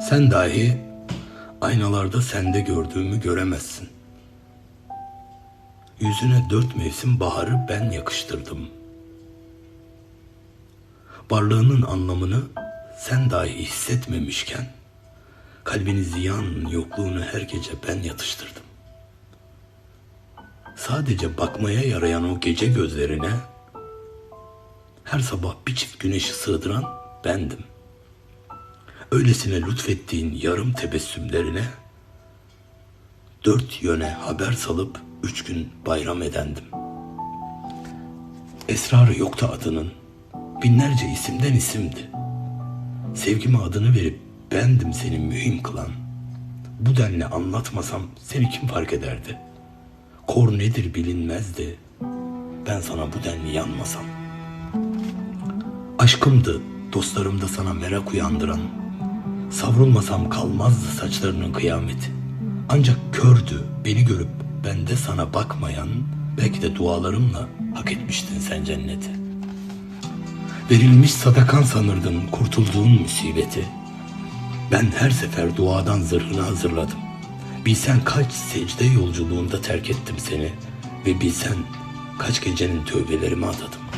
Sen dahi aynalarda sende gördüğümü göremezsin. Yüzüne dört mevsim baharı ben yakıştırdım. Varlığının anlamını sen dahi hissetmemişken, kalbini ziyan yokluğunu her gece ben yatıştırdım. Sadece bakmaya yarayan o gece gözlerine, her sabah bir çift güneşi sığdıran bendim. Öylesine lütfettiğin yarım tebessümlerine, dört yöne haber salıp üç gün bayram edendim. Esrarı yoktu adının, binlerce isimden isimdi. Sevgime adını verip bendim seni mühim kılan. Bu denli anlatmasam seni kim fark ederdi? Kor nedir bilinmezdi. Ben sana bu denli yanmasam. Aşkımdı dostlarımda sana merak uyandıran. Savrulmasam kalmazdı saçlarının kıyameti. Ancak kördü beni görüp bende sana bakmayan belki de dualarımla hak etmiştin sen cenneti. Verilmiş sadakan sanırdın kurtulduğun musibeti. Ben her sefer duadan zırhını hazırladım. Bilsen kaç secde yolculuğunda terk ettim seni ve bilsen kaç gecenin tövbelerimi adadım.